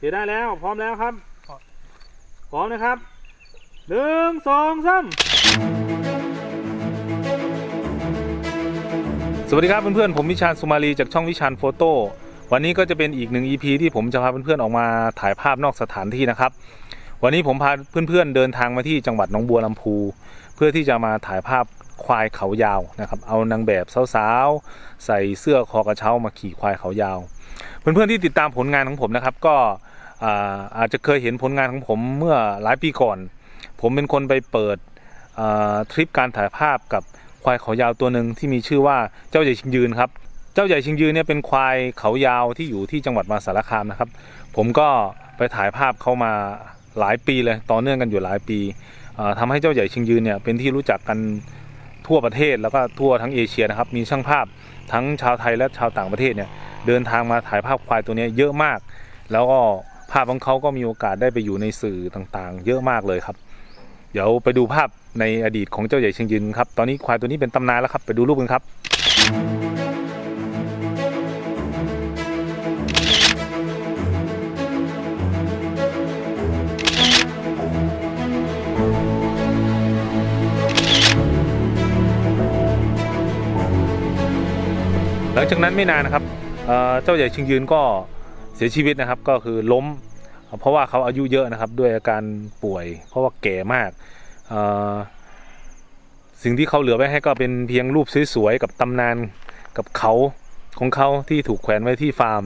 เดี๋ยวได้แล้วพร้อมแล้วครับ พร้อมนะครับหนึ่งสองสามสวัสดีครับเพื่อนๆผมวิชาญสุมาลีจากช่องวิชาญโฟโต้วันนี้ก็จะเป็นอีกหนึ่ง EP ที่ผมจะพาเพื่อนๆออกมาถ่ายภาพนอกสถานที่นะครับ วันนี้ผมพาเพื่อนๆเดินทางมาที่จังหวัดหนองบัวลำพู เพื่อที่จะมาถ่ายภาพควายเขายาวนะครับ เอานางแบบสาวๆใส่เสื้อคอกระเช้ามาขี่ควายเขายาว เพื่อนๆที่ติดตามผลงานของผมนะครับ ก็ อาอาจจะเคยเห็นผลงานของผมเมื่อหลายปีก่อน ผมเป็นคนไปเปิดทริปการถ่ายภาพกับควายเขายาวตัวหนึ่งที่มีชื่อว่าเจ้าใหญ่ชิงยืนครับ เจ้าใหญ่ชิงยืนเนี่ยเป็นควายเขายาวที่อยู่ที่จังหวัดมหาสารคามนะครับ ผมก็ไปถ่ายภาพเขามาหลายปีเลยต่อเนื่องกันอยู่หลายปีอ่าทำให้เจ้าใหญ่ชิงยืนเนี่ยเป็นที่รู้จักกันทั่วประเทศแล้วก็ทั่วทั้งเอเชียนะครับ มีช่างภาพทั้งชาวไทยและชาวต่างประเทศเนี่ยเดินทางมาถ่ายภาพควายตัวนี้เยอะมาก แล้วก็ ภาพของเขาก็มีโอกาสได้ไปอยู่ในสื่อต่างๆ เยอะมากเลยครับ เดี๋ยวไปดูภาพในอดีตของเจ้าใหญ่เชิงยืนครับ ตอนนี้ควายตัวนี้เป็นตำนานแล้วครับ ไปดูรูปกันครับ หลังจากนั้นไม่นานนะครับเจ้าใหญ่เชิงยืนก็ สียชีวิตนะครับก็คือล้ม เพราะว่าเขาอายุเยอะนะครับด้วยอาการป่วย เพราะว่าแก่มาก สิ่งที่เขาเหลือไว้ให้ก็เป็นเพียงรูปสวยๆกับตำนานกับเขาของเขาที่ถูกแขวนไว้ที่ฟาร์ม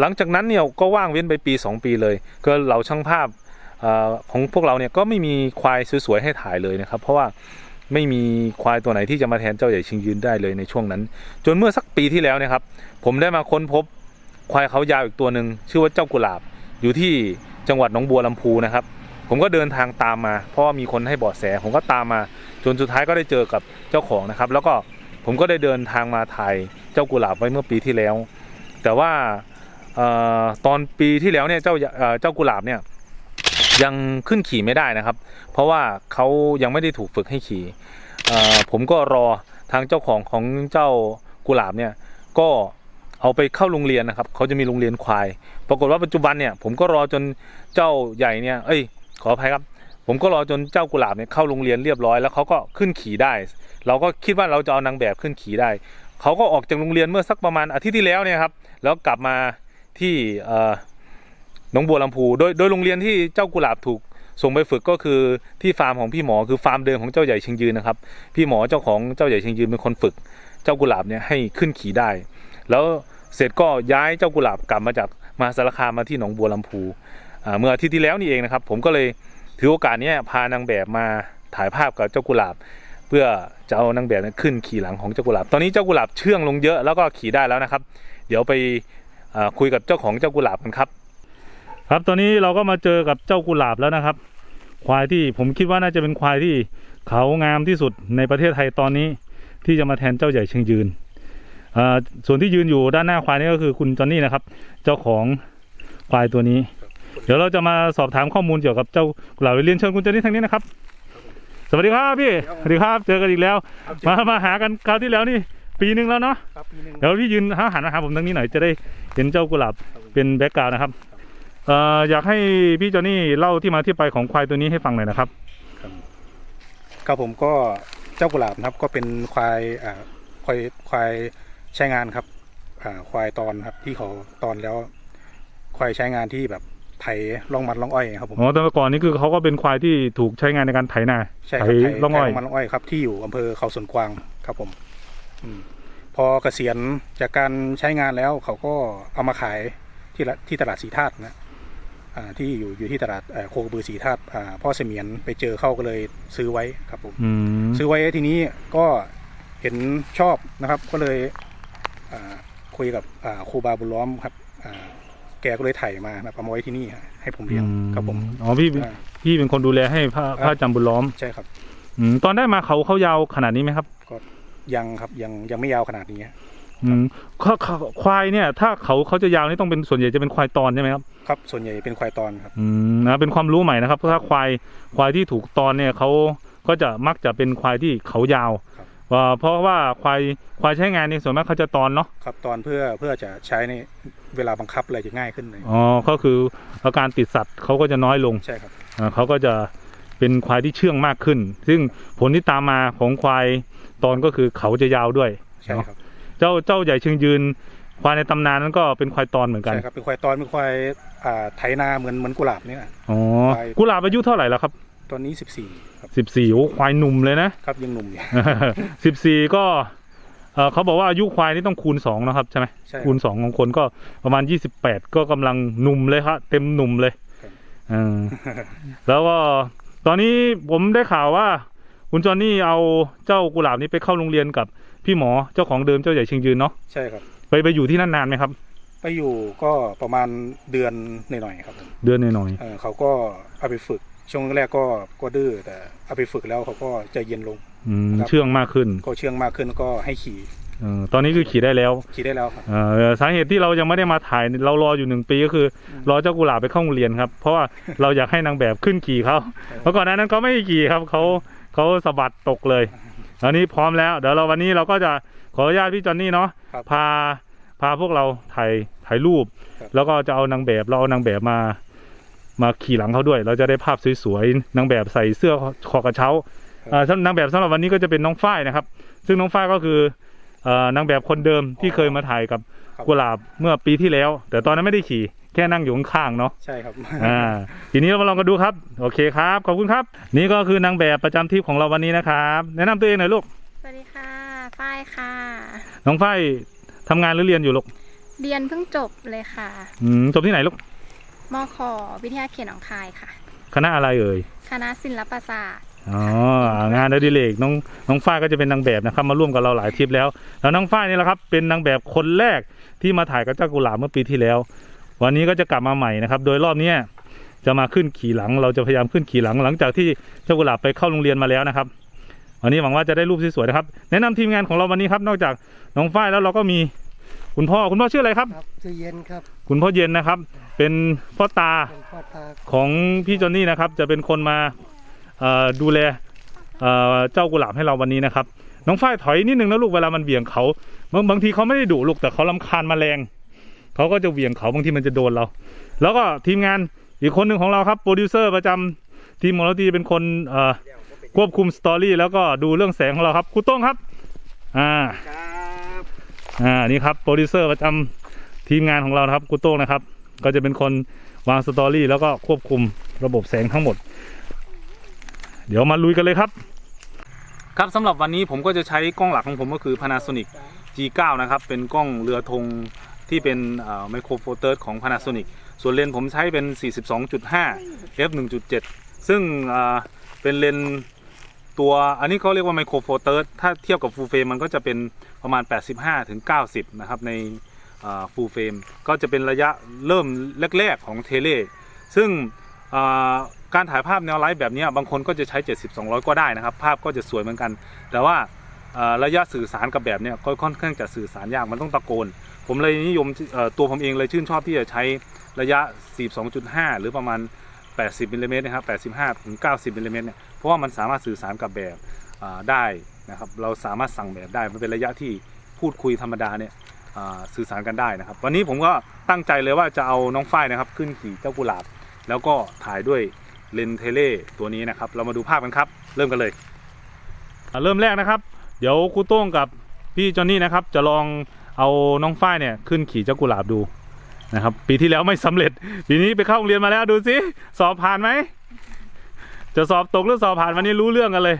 หลังจากนั้นเนี่ยก็ว่างเว้นไปปี 2 ปีเลย ก็เหล่าช่างภาพอของพวกเราเนี่ยก็ไม่มีควายสวยๆให้ถ่ายเลยนะครับ เพราะว่าไม่มีควายตัวไหนที่จะมาแทนเจ้าใหญ่ชิงยืนได้เลยในช่วงนั้น จนเมื่อสักปีที่แล้วนะครับ ผมได้มาค้นพบ ควายเขายาวอีกตัวหนึ่งชื่อว่าเจ้ากุหลาบ อยู่ที่จังหวัดหนองบัวลำพูนะครับ ผมก็เดินทางตามมา เพราะว่ามีคนให้เบาะแส ผมก็ตามมาจนสุดท้ายก็ได้เจอกับเจ้าของนะครับ แล้วก็ผมก็ได้เดินทางมาถ่ายเจ้ากุหลาบไว้เมื่อปีที่แล้ว แต่ว่าออตอนปีที่แล้วเนี่ยเจ้าเเจ้ากุหลาบเนี่ยยังขึ้นขี่ไม่ได้นะครับ เพราะว่าเขายังไม่ได้ถูกฝึกให้ขี่ผมก็รอทางเจ้าของของเจ้ากุหลาบเนี่ยก็ เอาไปเข้าโรงเรียนนะครับเขาจะมีโรงเรียนควาย ปรากฏว่าปัจจุบันเนี่ยผมก็รอจนเจ้าใหญ่เนี่ยเอ้ยขออภัยครับ ผมก็รอจนเจ้ากุหลาบเนี่ยเข้าโรงเรียนเรียบร้อยแล้วเขาก็ขึ้นขี่ได้ เราก็คิดว่าเราจะเอานางแบบขึ้นขี่ได้เขาก็ออกจากโรงเรียนเมื่อสักประมาณอาทิตย์ที่แล้วเนี่ยครับแล้วกลับมาที่เอ่อหนองบัวลำพูโดยโดยโรงเรียนที่เจ้ากุหลาบถูกส่งไปฝึกก็คือที่ฟาร์มของพี่หมอคือฟาร์มเดิมของเจ้าใหญ่เชิงยืนนะครับ พี่หมอเจ้าของเจ้าใหญ่เชิงยืนเป็นคนฝึก เจ้ากุหลาบเนี่ยให้ขึ้นขี่ได้ แล้วเสร็จก็ย้ายเจ้ากุหลาบกลับมาจากมาสารคามมาที่หนองบัวลำพูเมื่ออาทิตย์ที่แล้วนี่เองนะครับ ผมก็เลยถือโอกาสนี้พานางแบบมาถ่ายภาพกับเจ้ากุหลาบ เพื่อจะเอานางแบบขึ้นขี่หลังของเจ้ากุหลาบ ตอนนี้เจ้ากุหลาบเชื่องลงเยอะแล้วก็ขี่ได้แล้วนะครับ เดี๋ยวไปคุยกับเจ้าของเจ้ากุหลาบกันครับ ครับตอนนี้เราก็มาเจอกับเจ้ากุหลาบแล้วนะครับ ควายที่ผมคิดว่าน่าจะเป็นควายที่เขางามที่สุดในประเทศไทยตอนนี้ที่จะมาแทนเจ้าใหญ่เชิงยืน ส่วนที่ยืนอยู่ด้านหน้าควายนี่ก็คือคุณจอนนี่นะครับ เจ้าของควายตัวนี้ เดี๋ยวเราจะมาสอบถามข้อมูลเกี่ยวกับเจ้ากุหลาบเรียนเชิญคุณจอนนี่ทางนี้นะครับ สวัสดีครับพี่สวัสดีครับเจอกันอีกแล้ว มามาหากันคราวที่แล้วนี่ ปีหนึ่งแล้วเนาะครับปีหนึ่งเดี๋ยวพี่ยืนหันมาหาผมทางนี้หน่อยจะได้เห็นเจ้ากุหลาบเป็นแบ็กกราวด์นะครับเอ่ออยากให้พี่จอนนี่เล่าที่มาที่ไปของควายตัวนี้ให้ฟังหน่อยนะครับครับผมก็เจ้ากุหลาบนะครับก็เป็นควายอ่าควายควาย ใช้งานครับอ่าควายตอนครับที่เขาตอนแล้วควายใช้งานที่แบบไถล่องมันล่องอ้อยครับผมอ๋อแต่เมื่อก่อนนี้คือเขาก็เป็นควายที่ถูกใช้งานในการไถนาใช่ไถครับไถล่องอ้อยไถมันล่องอ้อยครับที่อยู่อำเภอเขาสวนกวางครับผมอืมพอเกษียณจากการใช้งานแล้วเขาก็เอามาขายที่ละที่ตลาดสีธาตุนะอ่าที่อยู่อยู่ที่ตลาดเอ่อโคกระบือสีธาตุอ่าพ่อเสมียนไปเจอเข้าก็เลยซื้อไว้ครับผมอืมซื้อไว้ทีนี้ก็เห็นชอบนะครับ ก็เลยอ่า คุยกับอ่าครูบาบุญล้อมครับอ่าแกก็เลยไถ่มานะครับเอามาไว้ที่นี่ฮะให้ผมเลี้ยงครับผมอ๋อพี่อ่าพี่เป็นคนดูแลให้พระครับพระจำบุญล้อมใช่ครับอืมตอนได้มาเขาเขายาวขนาดนี้ไหมครับยังครับยังยังไม่ยาวขนาดนี้ฮะอืมเขาเขาควายเนี่ย ถ้าเขาเขาจะยาวนี่ต้องเป็นส่วนใหญ่จะเป็นควายตอนใช่ไหมครับครับ ส่วนใหญ่เป็นควายตอนครับอืมนะเป็นความรู้ใหม่นะครับเพราะถ้าควายควายที่ถูกตอนเนี่ยเขาก็จะมักจะเป็นควายที่เขายาว ครับว่าเพราะว่าควายควายใช้งานในส่วนมากเขาจะตอนเนาะครับตอนเพื่อเพื่อจะใช้ในเวลาบังคับอะไรจะง่ายขึ้นเลยอ๋อก็คืออาการติดสัตว์เขาก็จะน้อยลงใช่ครับอ่าเขาก็จะเป็นควายที่เชื่องมากขึ้น ซึ่งผลที่ตามมาของควายตอนก็คือเขาจะยาวด้วย ใช่เนาะครับเจ้าเจ้าใหญ่เชิงยืน ควายในตำนานนั้นก็เป็นควายตอนเหมือนกันใช่ครับเป็นควายตอนเป็นควายอ่าไถนาเหมือนเหมือนกุหลาบเนี่ยอ๋อควายกุหลาบอายุเท่าไหร่แล้วครับ ตอนนี้สิบสี่ครับสิบสี่โอ้ควายหนุ่มเลยนะครับยังหนุ่มอยู่ สิบสี่ก็เอ่อเขาบอกว่าอายุควายนี่ต้องคูณสองนะครับใช่ไหมใช่ครับคูณสองของคนก็ประมาณยี่สิบแปดก็กำลังหนุ่มเลยครับเต็มหนุ่มเลยครับ เออ แล้วก็ตอนนี้ผมได้ข่าวว่า คุณจอนนี่เอาเจ้ากุหลาบนี้ไปเข้าโรงเรียนกับพี่หมอเจ้าของเดิมเจ้าใหญ่เชิงยืนเนาะใช่ครับ ไปไปอยู่ที่นั่นนานไหมครับ ไปอยู่ก็ประมาณเดือนหน่อยๆครับผมเดือนหน่อยเออเขาก็เอาไปฝึก ช่วงแรกก็ก็ดื้อแต่เอาไปฝึกแล้วเขาก็ใจเย็นลงๆอืมครับ เชื่องมากขึ้นก็เชื่องมากขึ้นก็ให้ขี่เออตอนนี้คือขี่ได้แล้วขี่ได้แล้วครับ เอ่อสาเหตุที่เรายังไม่ได้มาถ่ายเรารออยู่หนึ่งปีก็คือรอเจ้ากุหลาบไปเข้าโรงเรียนครับ เพราะว่า เราอยากให้นางแบบขึ้นขี่เขาเพราะก่อนหน้านั้นเขาไม่ขี่ครับเขาเขาสะบัดตกเลยอันนี้พร้อมแล้วเดี๋ยวเราวันนี้เราก็จะขออนุญาตพี่จอนนี่เนาะครับพาพาพวกเราถ่ายถ่ายรูป ครับ แล้วก็จะเอานางแบบเราเอานางแบบมา มาขี่หลังเขาด้วย เราจะได้ภาพสวยๆนางแบบใส่เสื้อคอกระเช้าอ่าสำนางแบบสำหรับวันนี้ก็จะเป็นน้องฝ้ายนะครับ ซึ่งน้องฝ้ายก็คือเอ่อนางแบบคนเดิมที่เคยมาถ่ายกับครับกุหลาบเมื่อปีที่แล้ว แต่ตอนนั้นไม่ได้ขี่แค่นั่งอยู่ข้างๆเนาะใช่ครับอ่าทีนี้เรามาลองกันดูครับ โอเคครับขอบคุณครับ นี่ก็คือนางแบบประจำทริปของเราวันนี้นะครับ แนะนำตัวเองหน่อยลูกสวัสดีค่ะฝ้ายค่ะ น้องฝ้ายทำงานหรือเรียนอยู่ลูกเรียนเพิ่งจบเลยค่ะอืมจบที่ไหนลูก มขวิทยาเขตหนองคายค่ะ คณะอะไรเอ่ย คณะศิลปศาสตร์ อ๋องานอดิเรกน้องน้องฝ้ายก็จะเป็นนางแบบนะครับ มาร่วมกับเราหลายทริปแล้ว แล้วน้องฝ้ายนี่แหละครับ เป็นนางแบบคนแรกที่มาถ่ายกับเจ้ากุหลาบเมื่อปีที่แล้ว วันนี้ก็จะกลับมาใหม่นะครับ โดยรอบเนี้ยจะมาขึ้นขี่หลัง เราจะพยายามขึ้นขี่หลังหลังจากที่เจ้ากุหลาบไปเข้าโรงเรียนมาแล้วนะครับ วันนี้หวังว่าจะได้รูปสวยๆนะครับ แนะนำทีมงานของเราวันนี้ครับ นอกจากน้องฝ้ายแล้วเราก็มี คุณพ่อคุณพ่อชื่ออะไรครับ ครับชื่อเย็นครับคุณพ่อเย็นนะครับ เป็นพ่อตาเป็นพ่อตาของพี่จอนนี่นะครับ จะเป็นคนมาเอ่อดูแลเอ่อเจ้ากุหลาบให้เราวันนี้นะครับ น้องฝ้ายถอยนิดนึงนะลูกเวลามันเบี่ยงเขาบางบางทีเขาไม่ได้ดุลูกแต่เขาลำคาญแมลงเขาก็จะเหวี่ยงเขาบางทีมันจะโดนเรา แล้วก็ทีมงานอีกคนหนึ่งของเราครับโปรดิวเซอร์ประจำทีมของเราที่เป็นคนเอ่อควบคุมสตอรี่แล้วก็ดูเรื่องแสงของเราครับครูโต้งครับอ่า ครับ อ่านี่ครับโปรดิวเซอร์ประจำทีมงานของเราครับกูโต้งนะครับ ก็จะเป็นคนวางสตอรี่แล้วก็ควบคุมระบบแสงทั้งหมด เดี๋ยวมาลุยกันเลยครับ ครับสำหรับวันนี้ผมก็จะใช้กล้องหลักของผมก็คือ Panasonic G9 นะครับ เป็นกล้องเรือธงที่เป็นไมโครโฟเตอร์ของ Panasonic ส่วนเลนส์ผมใช้เป็น 42.5 f 1.7 ซึ่งอ่าเป็นเลนส์ ตัวอันนี้เขาเรียกว่าไมโครโฟเตอร์ถ้าเทียบกับฟูลเฟรมมันก็จะเป็นประมาณ 85ถึง90 นะครับ ในฟูลเฟรมก็จะเป็นระยะเริ่มแรก ๆ ของเทเลซึ่งการถ่ายภาพแนวไลท์แบบนี้บางคนก็จะใช้ 70-200 ก็ได้นะครับ ภาพก็จะสวยเหมือนกัน แต่ว่าระยะสื่อสารกับแบบเนี้ยก็ค่อนข้างจะสื่อสารยากมันต้องตะโกน ผมเลยนิยมตัวผมเองเลยชื่นชอบที่จะใช้ระยะ 42.5 หรือประมาณ 80มิลลิเมตรนะครับ 85ถึง90มิลลิเมตรเนี่ย เพราะว่ามันสามารถสื่อสารกับแบบได้นะครับ เราสามารถสั่งแบบได้ มันเป็นระยะที่พูดคุยธรรมดาเนี่ยสื่อสารกันได้นะครับ วันนี้ผมก็ตั้งใจเลยว่าจะเอาน้องฝ้ายนะครับ ขึ้นขี่เจ้ากุหลาบ แล้วก็ถ่ายด้วยเลนส์เทเลตัวนี้นะครับ เรามาดูภาพกันครับ เริ่มกันเลย เริ่มแรกนะครับ เดี๋ยวครูโต้งกับพี่จอนนี่นะครับ จะลองเอาน้องฝ้ายเนี่ยขึ้นขี่เจ้ากุหลาบดู นะครับ ปีที่แล้วไม่สำเร็จ ปีนี้ไปเข้าโรงเรียนมาแล้วดูสิสอบผ่านไหมจะสอบตกหรือสอบผ่านวันนี้รู้เรื่องกันเลย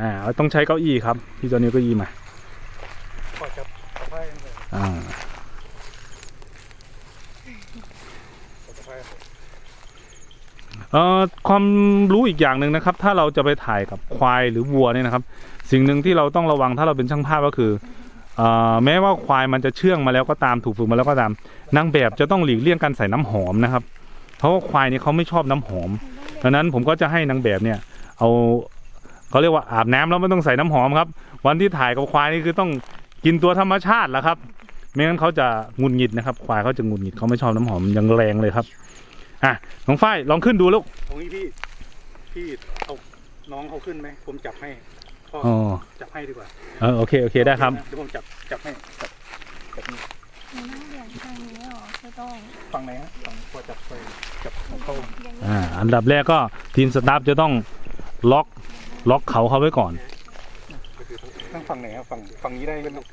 อ่าต้องใช้เก้าอี้ครับพี่จอนนี่เก้าอี้มาก็จะเอไปเลยอ่าเอ่อความรู้อีกอย่างหนึ่งนะครับ ถ้าเราจะไปถ่ายกับควายหรือวัวเนี่ยนะครับ สิ่งหนึ่งที่เราต้องระวังถ้าเราเป็นช่างภาพก็คือ แม้ว่าควายมันจะเชื่องมาแล้วก็ตามถูกฝึกมาแล้วก็ตามนางแบบจะต้องหลีกเลี่ยงการใส่น้ำหอมนะครับ เพราะว่าควายเนี่ยเขาไม่ชอบน้ำหอมดังนั้นผมก็จะให้นางแบบเนี่ยเอาเขาเรียกว่าอาบน้ำแล้วไม่ต้องใส่น้ำหอมครับ วันที่ถ่ายกับควายนี่คือต้องกินตัวธรรมชาติแหละครับไม่งั้นเขาจะงุดหงิดนะครับ ควายเขาจะงุดหงิดเขาไม่ชอบน้ำหอมยังแรงเลยครับอะน้องฝ้ายลองขึ้นดูลูกตรงนี้พี่พี่เอาน้องเขาขึ้นไหมผมจับให้ พ่ออ๋อจับให้ดีกว่าเออโอเคโอเคได้ครับเดี๋ยวผมจับจับให้จับจับนี่หนูนั่งเบียดทางนี้เหรอคือต้องฝั่งไหนฮะฝั่งพอจับไปจับเข้าอย่างนี้อ่าอันดับแรกก็ทีมสตาฟจะต้องล็อกล็อกเขาเขาไว้ก่อนนั่งฝั่งไหนครับฝั่งฝั่งนี้ได้ไหมครับ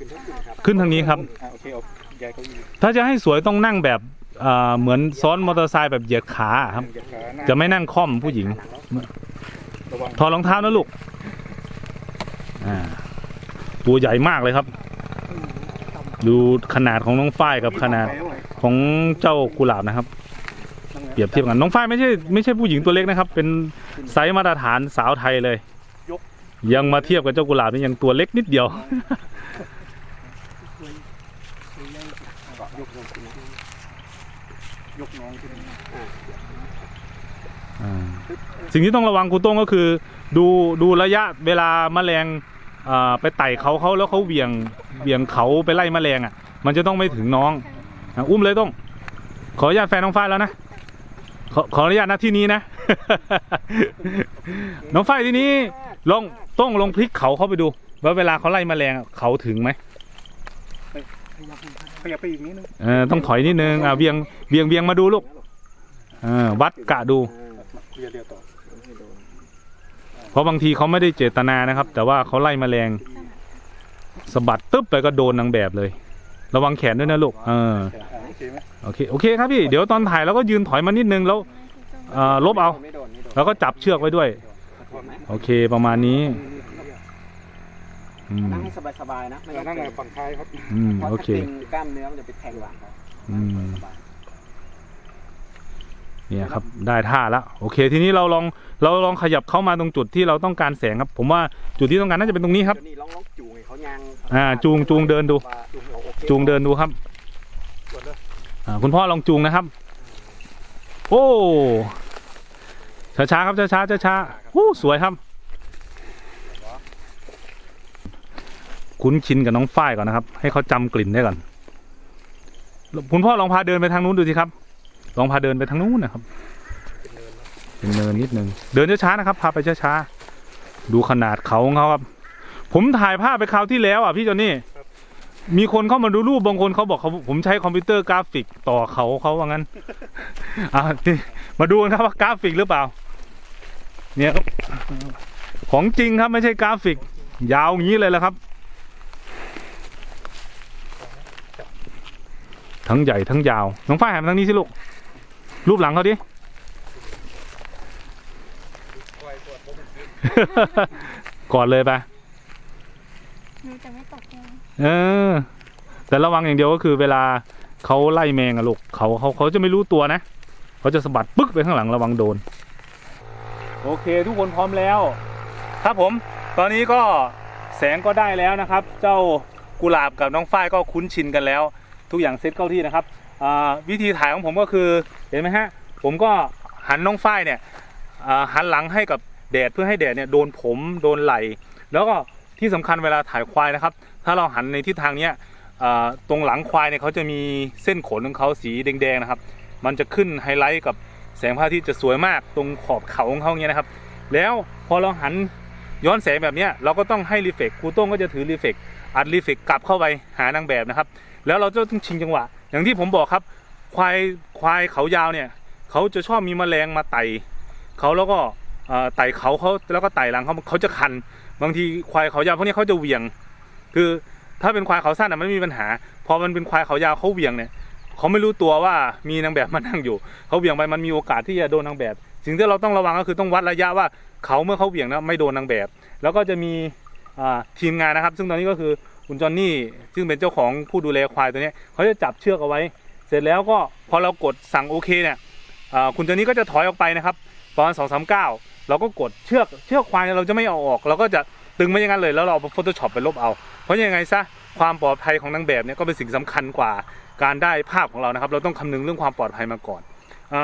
ขึ้นทางนี้ครับอ่าโอเคเอาย้ายเก้าอี้ถ้าจะให้สวยต้องนั่งแบบอ่าเหมือนซ้อนมอเตอร์ไซค์แบบเหยียดขาครับเหยียดขาหน้าจะไม่นั่งค่อมผู้หญิง ระวังถอดรองเท้านะลูกอ่า ตัวใหญ่มากเลยครับ ดูขนาดของน้องฝ้ายกับขนาดของเจ้ากุหลาบนะครับ เปรียบเทียบกันน้องฝ้ายไม่ใช่ไม่ใช่ผู้หญิงตัวเล็กนะครับ เป็นไซส์มาตรฐานสาวไทยเลย ยังมาเทียบกับเจ้ากุหลาบนี่ยังตัวเล็กนิดเดียวสิ่งที่ต้องระวังครูต้งก็คือ ดูดูระยะเวลาแมลง อ่าไปไต่เขาเขาแล้วเขาเหวี่ยงเหวี่ยงเขาไปไล่แมลงอะ มันจะต้องไม่ถึงน้องอะอุ้มเลยต้อง ขออนุญาตแฟนน้องฝ้ายแล้วนะขอขออนุญาตนะที่นี้นะ น้องฝ้ายที่นี้ลองต้องลองพลิกเขาเข้าไปดู ว่าเวลาเขาไล่แมลงอะเขาถึงไหมขยับไปอีกนิดนึงเออต้องถอยนิดนึงอ่าเวียงเวียงเวียงมาดูลูกเออวัดกะดูเรียเรียต่อ เพราะบางทีเขาไม่ได้เจตนานะครับ แต่ว่าเขาไล่แมลงสะบัดตึ๊บไปก็โดนนางแบบเลย ระวังแขนด้วยนะลูกเอออ่าโอเคไหมโอเคโอเคครับพี่เดี๋ยวตอนถ่ายเราก็ยืนถอยมานิดนึงแล้วเอ่อลบเอาไม่โดนไม่โดนแล้วก็จับเชือกไว้ด้วย โอเคประมาณนี้อืมนั่งให้สบายๆนะไม่เราต้นั่องงในเกร็งฝั่งท้ายครับอืมเพราะโอถ้าเคเกร็งกล้ามเนื้อมันจะไปแทงหลังเขาอืมสบาย เนี่ยครับได้ท่าแล้วโอเค ทีนี้เราลองเราลองขยับเข้ามาตรงจุดที่เราต้องการแสงครับ ผมว่าจุดที่ต้องการน่าจะเป็นตรงนี้ครับเดี๋ยวนี้ลองลองจูงให้เขายางอ่าจูงจูงเดินดูว่าจูงเอาโอเคจูงเดินดูครับส่วนเลยอ่าคุณพ่อลองจูงนะครับ โอ้ช้าๆครับช้าๆช้าๆโอ้สวยครับ คุ้นชินกับน้องฝ้ายก่อนนะครับ ให้เขาจำกลิ่นได้ก่อน คุณพ่อลองพาเดินไปทางนู้นดูสิครับ ลองพาเดินไปทางนู้นนะครับ เป็นเนินนิดนึง เดินช้าๆนะครับ พาไปช้าๆ ดูขนาดเขาของเขาครับ ผมถ่ายภาพไปคราวที่แล้วอะพี่จอนนี่ มีคนเข้ามาดูรูปบางคนเขาบอกเขาผมใช้คอมพิวเตอร์กราฟิกต่อเขาเขาว่างั้นอะนี่มาดูกันครับว่ากราฟิกหรือเปล่า เนี่ยครับ ของจริงครับไม่ใช่กราฟิก ยาวอย่างนี้เลยแหละครับ ทั้งใหญ่ทั้งยาว น้องฝ้ายหันมาทางนี้สิลูก รูปหลังเขาดิ กอดเลยปะหนูจะไม่ตกเลยเออ แต่ระวังอย่างเดียวก็คือเวลาเขาไล่แมงอะลูกเขาเขาเขาจะไม่รู้ตัวนะ เขาจะสะบัดปึ๊กไปข้างหลังระวังโดน โอเค ทุกคนพร้อมแล้ว ครับผม ตอนนี้ก็แสงก็ได้แล้วนะครับ เจ้ากุหลาบกับน้องฝ้ายก็คุ้นชินกันแล้ว ทุกอย่างเซ็ตเข้าที่นะครับอ่า วิธีถ่ายของผมก็คือเห็นไหมฮะผมก็หันน้องฝ้ายเนี่ยหันหลังให้กับแดดเพื่อให้แดดเนี่ยโดนผมโดนไหลแล้วก็ที่สำคัญเวลาถ่ายควายนะครับ ถ้าเราหันในทิศทางเนี้ยตรงหลังควายเนี่ยเขาจะมีเส้นขนของเขาสีแดงๆนะครับ มันจะขึ้นไฮไลท์กับแสงพระอาทิตย์จะสวยมากตรงขอบเขาของเขาเงี้ยนะครับ แล้วพอเราหันย้อนแสงแบบเนี้ยเราก็ต้องให้รีเฟกครูโต้งก็จะถือรีเฟกอัดรีเฟกกลับเข้าไปหานางแบบนะครับ แล้วเราจะต้องชิงจังหวะ อย่างที่ผมบอกครับ ควายควายเขายาวเนี่ยเขาจะชอบมีแมลงมาไต่เขาแล้วก็ไต่เขาเขาแล้วก็ไต่หลังเขาเขาจะคัน บางทีควายเขายาวพวกนี้เขาจะเหวี่ยง คือถ้าเป็นควายเขาสั้นอะมันไม่มีปัญหา พอมันเป็นควายเขายาวเขาเหวี่ยงเนี่ยเขาไม่รู้ตัวว่ามีนางแบบมานั่งอยู่เขาเหวี่ยงไปมันมีโอกาสที่จะโดนนางแบบ สิ่งที่เราต้องระวังก็คือต้องวัดระยะว่าเขาเมื่อเขาเหวี่ยงนะไม่โดนนางแบบ แล้วก็จะมีทีมงานนะครับ ซึ่งตอนนี้ก็คือ คุณจอนนี่ซึ่งเป็นเจ้าของผู้ดูแลควายตัวนี้เขาจะจับเชือกเอาไว้ เสร็จแล้วก็พอเรากดสั่งโอเคเนี่ยคุณจอนนี่ก็จะถอยออกไปนะครับประมาณสองสามเก้าเราก็กดเชือกเชือกควายเราจะไม่เอาออก เราก็จะตึงไม่อย่างนั้นเลยแล้วเราเอาโฟโต้ช็อปไปลบเอา เพราะยังไงซะความปลอดภัยของนางแบบเนี่ยก็เป็นสิ่งสำคัญกว่าการได้ภาพของเรานะครับ เราต้องคำนึงเรื่องความปลอดภัยมาก่อนอ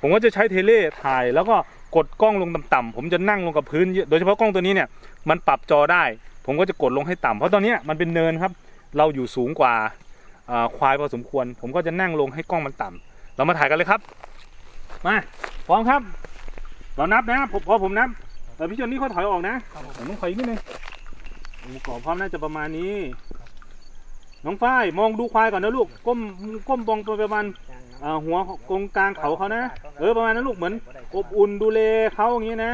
ผมก็จะใช้เทเลถ่ายแล้วก็กดกล้องลงต่ำๆผมจะนั่งลงกับพื้น โดยเฉพาะกล้องตัวนี้เนี่ยมันปรับจอได้ ผมก็จะกดลงให้ต่ำเพราะตอนนี้มันเป็นเนินครับ เราอยู่สูงกว่าควายพอสมควร ผมก็จะนั่งลงให้กล้องมันต่ำเรามาถ่ายกันเลยครับ มาพร้อมครับ เรานับนะผมพอผมนับแต่พี่จนนี่เขาถอยออกนะผมต้องถอยอีกนิดนึงองค์ประกอพร้อมน่าจะประมาณนี้ น้องฝ้ายมองดูควายก่อนนะลูกก้มก้มมองประมาณหัวกงกลางเขาเขานะ เออประมาณนั้นลูกเหมือนอบอุ่นดูแลเขาอย่างนี้นะ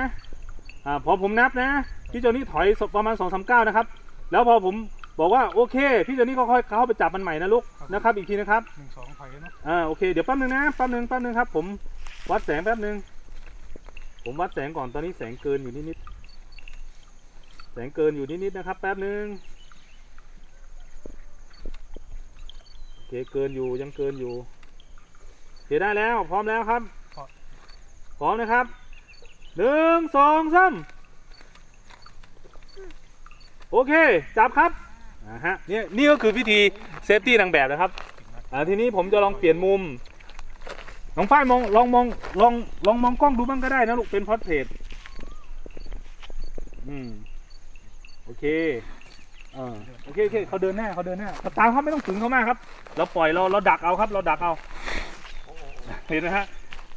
อ่าพอผมนับนะ พี่เจ้านี่ถอยประมาณสองสามเก้านะครับ แล้วพอผมบอกว่าโอเค พี่เจ้านี่ก็ค่อยเข้าไปจับมันใหม่นะลูกนะครับอีกทีนะครับหนึ่งสองถอยเนาะอ่าโอเคเดี๋ยวแป๊บนึงนะแป๊บนึงแป๊บนึงครับ ผมวัดแสงแป๊บนึงผมวัดแสงก่อนตอนนี้แสงเกินอยู่นิดๆแสงเกินอยู่นิดๆนะครับ แป๊บนึงโอเคเกินอยู่ยังเกินอยู่โอเคได้แล้วพร้อมแล้วครับ พร้อมนะครับหนึ่งสองสาม โอเค จับครับอ่าฮะนี่นี่ก็คือพิธีเซฟตี้นางแบบนะครับอ่าทีนี้ผมจะลองเปลี่ยนมุม น้องฝ้ายมองลองมองลองลองมองกล้องดูบ้างก็ได้นะลูกเป็นพอร์เทรตอืมโอเคเออโอเคโอเคเขาเดินหน้าเขาเดินหน้าตามเขาไม่ต้องถึงเขามากครับ เราปล่อยเราเราดักเอาครับ เราดักเอาเห็นไหมฮะ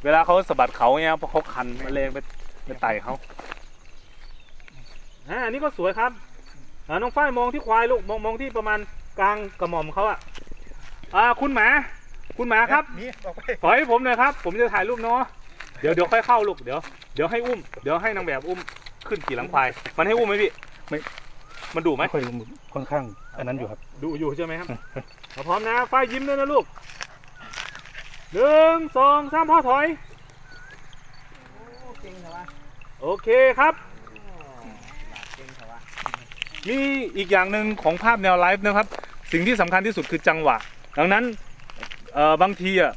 เวลาเขาสะบัดเขาเนี่ยเพราะเขาคันแมลงไปไปไต่เขาอ่าอันนี้ก็สวยครับ อ่าน้องฝ้ายมองที่ควายลูกมองมองที่ประมาณกลางกระหม่อมเขาอะอ่าคุณหมา คุณหมาครับนี่ออกไปถอยให้ผมหน่อยครับ ผมจะถ่ายรูปเนาะเดี๋ยวเดี๋ยวค่อยเข้าลูกเดี๋ยวเดี๋ยวให้อุ้มเดี๋ยวให้นางแบบอุ้มขึ้นขี่หลังควาย มันให้อุ้มไหมพี่ไม่ มันดุไหมไม่ค่อยค่อนข้างอันนั้นอยู่ครับ ดุอยู่ใช่ไหมครับ เอาพร้อมนะฝ้ายยิ้มด้วยนะลูกหนึ่งสองสามพ่อถอยเก่งเหรอวะโอเคครับ เก่งเหรอวะ มีอีกอย่างหนึ่งของภาพแนวไลฟ์นะครับสิ่งที่สำคัญที่สุดคือจังหวะ ดังนั้นบางทีอะ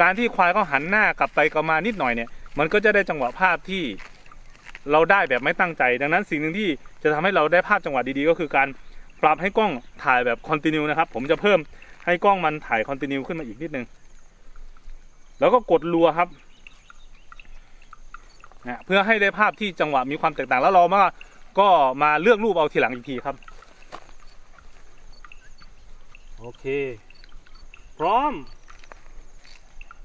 การที่ควายเขาหันหน้ากลับไปกลับมานิดหน่อยเนี่ย มันก็จะได้จังหวะภาพที่เราได้แบบไม่ตั้งใจ ดังนั้นสิ่งหนึ่งที่จะทำให้เราได้ภาพจังหวะดีๆ ก็คือการปรับให้กล้องถ่ายแบบคอนติเนียนะครับ ผมจะเพิ่มให้กล้องมันถ่ายคอนติเนียขึ้นมาอีกนิดนึง แล้วก็กดรัวครับนะเพื่อให้ได้ภาพที่จังหวะมีความแตกต่างแล้วเรามา ก็มาเลือกรูปเอาทีหลังอีกทีครับ โอเค พร้อม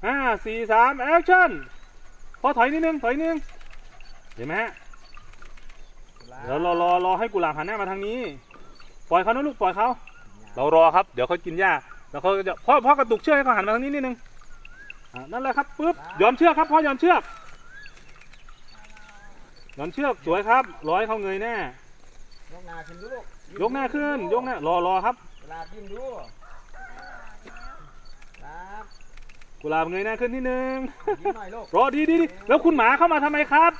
ห้าสี่สามแอคชั่นพอถอยนิดนึง ถอยนิดนึง เห็นไหมฮะเดี๋ยวรอรอรอให้กุหลาบหันหน้ามาทางนี้ ปล่อยเขานะลูกปล่อยเขา เรารอครับ เดี๋ยวเขากินหญ้า แล้วเขาจะพ่อพ่อกระตุกเชือกให้เขาหันมาทางนี้นิดนึงนั่นแหละครับปึ๊บยอนเชือกครับพ่อยอนเชือก หย่อนเชือกสวยครับ ร้อยเขาเงยหน้ายกหน้าขึ้นดูลูกยกหน้าขึ้น ยกหน้ารอรอครับเวลายิ้มดูครับกุหลาบเงยหน้าขึ้นนิดนึงยิ้มหน่อยลูกรอดีดีดีแล้วคุณหมาเข้ามาทำไมครับ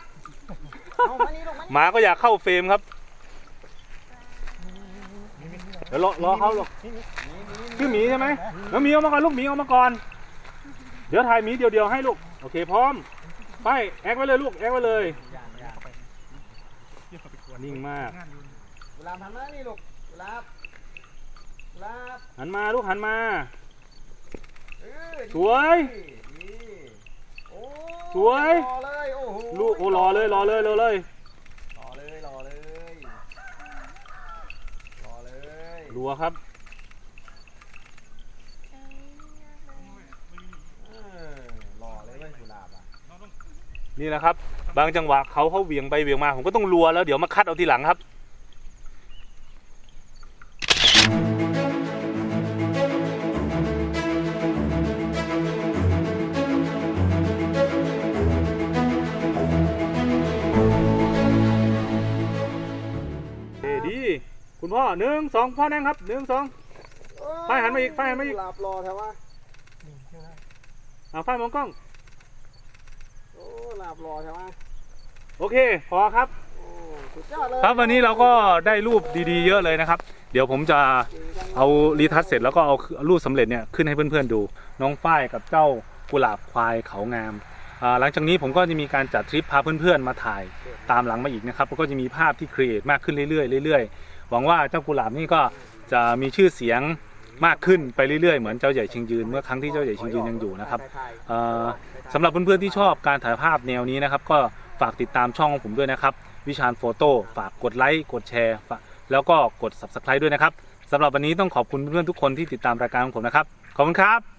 เอามานี่ลูกมาหมาก็อยากเข้าเฟรมครับเดี๋ยวรอรอเขาหรอกชื่อหมีใช่ไหมแล้วหมีออกมาก่อนลูกหมีออกมาก่อน เดี๋ยวถ่ายหมีเดียวๆให้ลูก โอเคพร้อม ไปแอคไว้เลยลูกแอคไว้เลย อย่างอย่าง นิ่งมากเวลาทำมานี่ลูกเวลาเวลาหันมาลูกหันมา เออดีสวยดีโอ้สวย รอเลยโอ้โหลูกโอ้รอเลยรอเลยรอเลยรอเลยรอเลยรอเลยรัวครับ เออรอเลยเว้ยกุหลาบอะ นี่แหละครับ บางจังหวะเขาเขาเหวี่ยงไปเหวี่ยงมา ผมก็ต้องรัวแล้วเดี๋ยวมาคัดเอาทีหลังครับเอดีคุณพ่อหนึ่งสองพ่อนั่งครับหนึ่งสองไปหันมาอีกไปหันมาอีกกุหลาบรอแถวว่าเอาฝ้ายมองกล้องโอ้กุหลาบรอแถวว่า โอเค พอครับโอ้สุดยอดเลยครับวันนี้เราก็ได้รูปดีๆ เยอะเลยนะครับ เดี๋ยวผมจะเอารีทัชเสร็จแล้วก็เอารูปสำเร็จเนี่ยขึ้นให้เพื่อนๆดู น้องฝ้ายกับเจ้ากุหลาบควายเขางามอ่าหลังจากนี้ผมก็จะมีการจัดทริปพาเพื่อนๆมาถ่ายตามหลังมาอีกนะครับแล้วก็จะมีภาพที่ครีเอทมากขึ้นเรื่อยๆเรื่อยๆหวังว่าเจ้ากุหลาบนี่ก็จะมีชื่อเสียงมากขึ้นไปเรื่อยๆเหมือนเจ้าใหญ่ชิงยืนเมื่อครั้งที่เจ้าใหญ่ชิงยืนยังอยู่นะครับ เอ่อสำหรับเพื่อนๆที่ชอบการถ่ายภาพแนวนี้นะครับ ก็ ฝากติดตามช่องของผมด้วยนะครับ วิชาญโฟโต้ฝากกดไลค์กดแชร์ แล้วก็กด subscribe ด้วยนะครับสำหรับวันนี้ต้องขอบคุณเพื่อนๆทุกคนที่ติดตามรายการของผมนะครับ ขอบคุณครับ